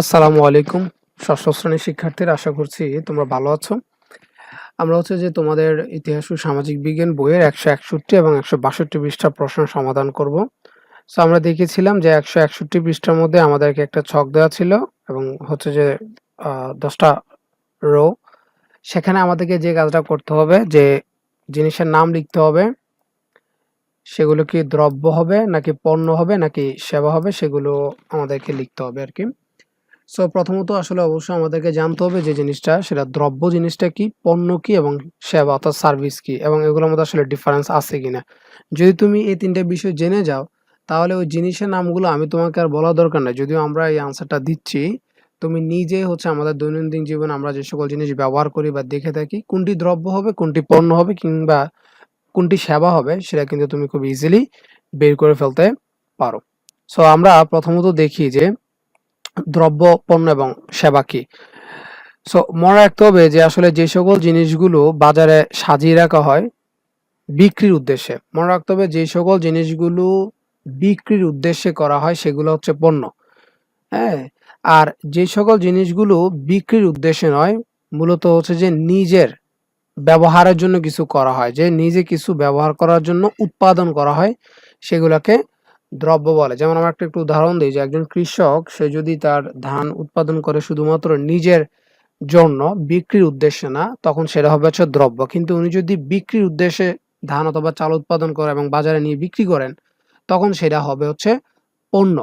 আসসালামু আলাইকুম, ষষ্ঠ শ্রেণির শিক্ষার্থীরা, আশা করছি তোমরা ভালো আছো। আমরা হচ্ছে যে তোমাদের ইতিহাস ও সামাজিক বিজ্ঞান বইয়ের একশো একষট্টি এবং একশো বাষট্টি পৃষ্ঠা প্রশ্ন সমাধান করব। সো আমরা দেখেছিলাম যে একশো একষট্টি পৃষ্ঠার মধ্যে আমাদেরকে একটা ছক দেওয়া ছিল এবং হচ্ছে যে দশটা রো সেখানে আমাদেরকে যে কাজটা করতে হবে, যে জিনিসের নাম লিখতে হবে, সেগুলো কি দ্রব্য হবে, নাকি পণ্য হবে, নাকি সেবা হবে, সেগুলো আমাদেরকে লিখতে হবে আর কি। সো প্রথমত আসলে অবশ্যই আমাদেরকে জানতে হবে যে জিনিসটা, সেটা দ্রব্য জিনিসটা কি, পণ্য কি এবং সেবা অর্থাৎ সার্ভিস কি এবং এগুলোর মধ্যে আসলে ডিফারেন্স আছে কিনা। যদি তুমি এই তিনটে বিষয় জেনে যাও, তাহলে ওই জিনিসের নামগুলো আমি তোমাকে আর বলা দরকার নাই। যদিও আমরা এই আনসারটা দিচ্ছি, তুমি নিজে হচ্ছে আমাদের দৈনন্দিন জীবনে আমরা যে সকল জিনিস ব্যবহার করি বা দেখে থাকি, কোনটি দ্রব্য হবে, কোনটি পণ্য হবে কিংবা কোনটি সেবা হবে, সেটা কিন্তু তুমি খুব ইজিলি বের করে ফেলতে পারো। সো আমরা প্রথমত দেখি যে দ্রব্য, পণ্য এবং সেবা কি? সো মনে রাখতে হবে যে আসলে যে সকল জিনিসগুলো বাজারে সাজিয়ে রাখা হয় বিক্রির উদ্দেশ্যে, মনে রাখতে হবে যে সকল জিনিসগুলো বিক্রির উদ্দেশ্যে করা হয় সেগুলো হচ্ছে পণ্য। হ্যাঁ? আর যে সকল জিনিসগুলো বিক্রির উদ্দেশ্যে নয়, মূলত হচ্ছে যে নিজের ব্যবহারের জন্য কিছু করা হয়। যে নিজে কিছু ব্যবহার করার জন্য উৎপাদন করা হয়, সেগুলোকে দ্রব্য বলে। যেমন আমরা একটা একটু উদাহরণ দিই যে একজন কৃষক, সে যদি তার ধান উৎপাদন করে শুধুমাত্র নিজের জন্য বিক্রির উদ্দেশ্যে না, তখন সেটা হবে হচ্ছে দ্রব্য। কিন্তু উনি যদি বিক্রির উদ্দেশ্যে ধান অথবা চাল উৎপাদন করে এবং বাজারে নিয়ে বিক্রি করেন, তখন সেটা হবে হচ্ছে পণ্য।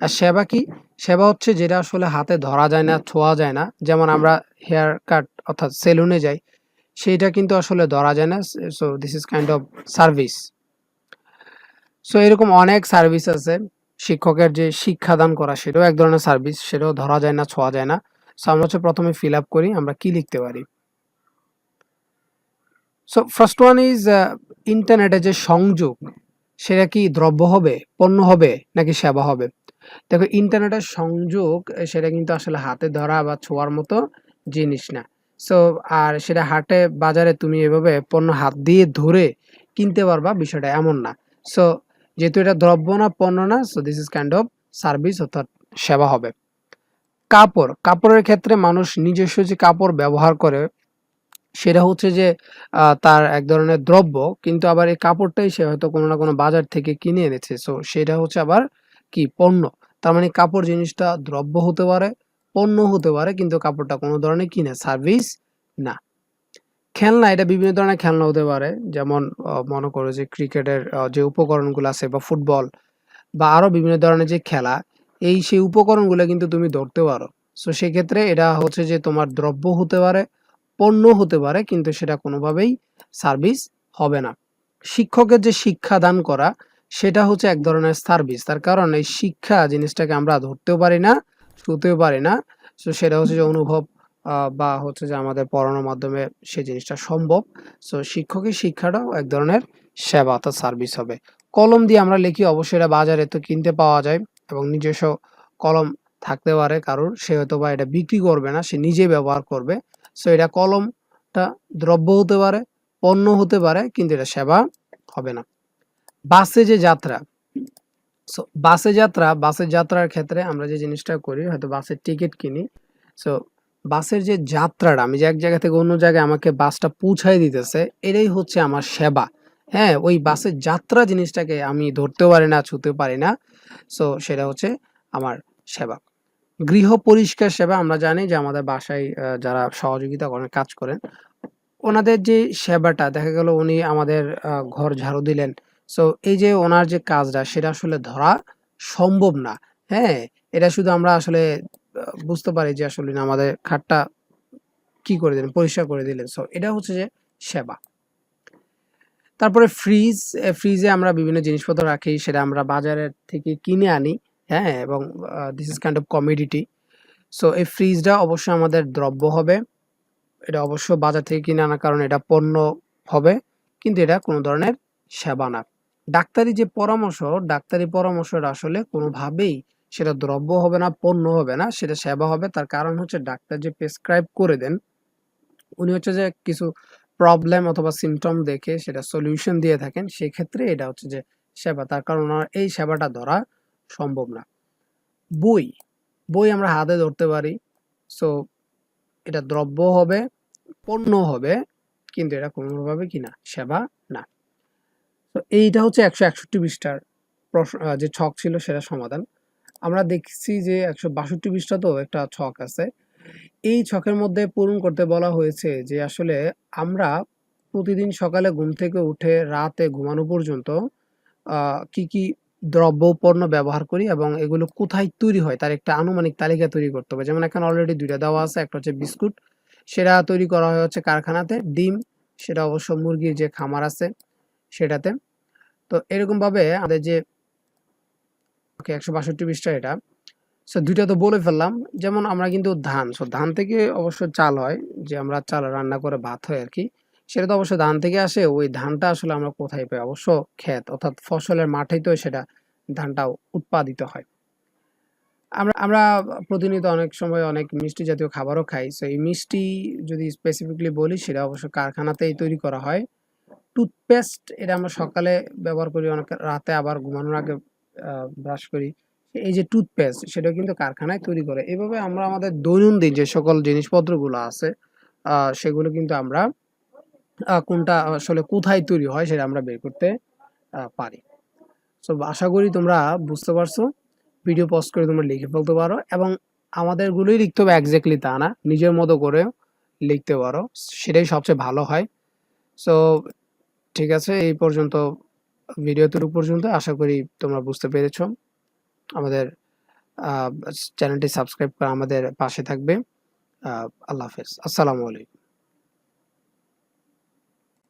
আর সেবা কি? সেবা হচ্ছে যেটা আসলে হাতে ধরা যায় না, ছোঁয়া যায় না। যেমন আমরা হেয়ার কাট অর্থাৎ সেলুনে যাই, সেইটা কিন্তু আসলে ধরা যায় না। So this is kind of service so এরকম অনেক সার্ভিস আছে। শিক্ষকের যে শিক্ষাদান করা, সেটাও এক ধরনের সার্ভিস সেটাও ধরা যায় না, ছোঁয়া যায় না। সো আমরা হচ্ছে প্রথমে ফিল আপ করি, আমরা কি লিখতে পারি? সো ফার্স্ট ওয়ান ইজ ইন্টারনেটের যে সংযোগ, সেটা কি দ্রব্য হবে, পণ্য হবে, নাকি সেবা হবে? দেখো ইন্টারনেটের সংযোগ সেটা কিন্তু আসলে হাতে ধরা বা ছোঁয়ার মতো জিনিস না। সো আর সেটা হাটে, বাজারে তুমি এভাবে পণ্য হাত দিয়ে ধরে কিনতে পারবা, বিষয়টা এমন না। সো যেহেতু এটা দ্রব্য না, পণ্য না so this is kind of service অর্থাৎ সেবা হবে। কাপড়, কাপড়ের ক্ষেত্রে মানুষ নিজস্ব যে কাপড় ব্যবহার করে, সেটা হচ্ছে যে তার এক ধরনের দ্রব্য, কিন্তু আবার এই কাপড়টাই সে হয়তো কোনো না কোনো বাজার থেকে কিনে এনেছে সো সেটা হচ্ছে আবার কি? পণ্য। তার মানে কাপড় জিনিসটা দ্রব্য হতে পারে, পণ্য হতে পারে, কিন্তু কাপড়টা কোনো ধরনের কিনে সার্ভিস না। খেলনা, এটা বিভিন্ন ধরনের খেলনা হতে পারে। যেমন মনে করো যে ক্রিকেটের যে উপকরণগুলো আছে বা ফুটবল বা আরও বিভিন্ন ধরনের যে খেলা, এই সেই উপকরণগুলো কিন্তু তুমি ধরতে পারো। সো সেক্ষেত্রে এটা হচ্ছে যে তোমার দ্রব্য হতে পারে, পণ্য হতে পারে, কিন্তু সেটা কোনোভাবেই সার্ভিস হবে না। শিক্ষকের যে শিক্ষা দান করা, সেটা হচ্ছে এক ধরনের সার্ভিস তার কারণ এই শিক্ষা জিনিসটাকে আমরা ধরতেও পারি না, শুতেও পারি না। সো সেটা হচ্ছে যে অনুভব বা হচ্ছে যে আমাদের পড়ানোর মাধ্যমে সেই জিনিসটা সম্ভব। সো শিক্ষকের শিক্ষাটাও এক ধরনের সেবা অর্থাৎ সার্ভিস হবে। কলম দিয়ে আমরা লিখি, অবশ্যই এটা বাজারে তো কিনতে পাওয়া যায় এবং নিজস্ব কলম থাকতে পারে, কারোর। সে হয়তো বা এটা বিক্রি করবে না, সে নিজে ব্যবহার করবে। সো এটা কলমটা দ্রব্য হতে পারে, পণ্য হতে পারে, কিন্তু এটা সেবা হবে না। বাসে যে যাত্রা সো বাসে যাত্রা বাসের যাত্রার ক্ষেত্রে আমরা যে জিনিসটা করি, হয়তো বাসের টিকিট কিনি। সো বাসের যে যাত্রাটা, আমি যে এক জায়গা থেকে অন্য জায়গায় আমাকে বাসটা পৌঁছায় দিতেছে, এটাই হচ্ছে আমার সেবা। হ্যাঁ ওই বাসের যাত্রা জিনিসটাকে আমি ধরতেও পারি না, ছুতেও পারি না। সো সেটা হচ্ছে আমার সেবা। গৃহ পরিষ্কার সেবা আমরা জানি যে আমাদের বাসায় যারা সহযোগিতা করেন, কাজ করেন, ওনাদের যে সেবাটা, দেখা গেল উনি আমাদের ঘর ঝাড়ু দিলেন। সো এই যে ওনার যে কাজটা, সেটা আসলে ধরা সম্ভব না। হ্যাঁ এটা শুধু আমরা আসলে বুঝতে পারি যে আসলে আমাদের খাটটা কি করে দিলেন, পরিষ্কার করে দিলেন। সো এটা হচ্ছে যে সেবা। তারপরে ফ্রিজ ফ্রিজে আমরা বিভিন্ন জিনিসপত্র রাখি, সেটা আমরা বাজারের থেকে কিনে আনি হ্যাঁ এবং this is kind of commodity so এই ফ্রিজটা অবশ্যই আমাদের দ্রব্য হবে, এটা অবশ্য বাজার থেকে কিনে আনার কারণে এটা পণ্য হবে, কিন্তু এটা কোনো ধরনের সেবা না। ডাক্তারি যে পরামর্শ, ডাক্তারি পরামর্শটা আসলে কোনোভাবেই সেটা দ্রব্য হবে না, পণ্য হবে না, সেটা সেবা হবে। তার কারণ হচ্ছে ডাক্তার যে প্রেসক্রাইব করে দেন, উনি হচ্ছে যে কিছু প্রবলেম অথবা সিমটম দেখে সেটা সলিউশন দিয়ে থাকেন, সেক্ষেত্রে এটা হচ্ছে যে সেবা। তার কারণ এই সেবাটা ধরা সম্ভব না। বই বই আমরা হাতে ধরতে পারি। সো এটা দ্রব্য হবে, পণ্য হবে, কিন্তু এটা কোনোভাবে কি না, সেবা না। তো এইটা হচ্ছে একশো একষট্টি পৃষ্ঠার প্রশ্ন যে ছক ছিল সেটা সমাধান। আমরা দেখছি যে একশো বাষট্টি পৃষ্ঠাতেও একটা ছক আছে। এই ছকের মধ্যে পূরণ করতে বলা হয়েছে যে আসলে আমরা প্রতিদিন সকালে ঘুম থেকে উঠে রাতে ঘুমানো পর্যন্ত কি কি দ্রব্য পণ্য ব্যবহার করি এবং এগুলো কোথায় তৈরি হয়, তার একটা আনুমানিক তালিকা তৈরি করতে হবে। যেমন এখানে অলরেডি দুইটা দেওয়া আছে, একটা হচ্ছে বিস্কুট, সেটা তৈরি করা হয় হচ্ছে কারখানাতে, ডিম, সেটা অবশ্য মুরগির যে খামার আছে সেটাতে। তো এরকমভাবে আমাদের যে ওকে, একশো বাষট্টি পৃষ্ঠা এটা। সো দুইটা তো বলে ফেললাম। যেমন আমরা কিন্তু ধান সো ধান থেকে অবশ্য চাল হয়, যে আমরা চাল রান্না করে ভাত হয় আর কি। সেটা তো অবশ্য ধান থেকে আসে, ওই ধানটা আসলে আমরা কোথায় পাই? অবশ্য ক্ষেত, অর্থাৎ ফসলের মাঠেই তো সেটা ধানটা উৎপাদিত হয়। আমরা আমরা প্রতিনিয়ত অনেক সময় অনেক মিষ্টি জাতীয় খাবারও খাই। সো এই মিষ্টি যদি স্পেসিফিকলি বলি, সেটা অবশ্য কারখানাতেই তৈরি করা হয়। টুথপেস্ট এটা আমরা সকালে ব্যবহার করি, অনেক রাতে আবার ঘুমানোর আগে ব্রাশ করি, এই যে টুথপেস্ট সেটা কিন্তু কারখানায় তৈরি করে। এভাবে আমরা আমাদের দৈনন্দিন যে সকল জিনিসপত্রগুলো আছে সেগুলো কিন্তু আমরা কোনটা আসলে কোথায় তৈরি হয় সেটা আমরা বের করতে পারি। সো আশা করি তোমরা বুঝতে পারছ। ভিডিও পোস্ট করে তোমরা লিখে ফেলতে পারো এবং আমাদেরগুলোই লিখতে হবে একজাক্টলি তা না, নিজের মতো করে লিখতে পারো, সেটাই সবচেয়ে ভালো হয়। সো ঠিক আছে, এই পর্যন্ত ভিডিওটির পর্যন্ত আশা করি তোমরা বুঝতে পেরেছ। আমাদের চ্যানেলটি সাবস্ক্রাইব করে আমাদের পাশে থাকবে। আল্লাহ হাফেজ। আসসালামু আলাইকুম।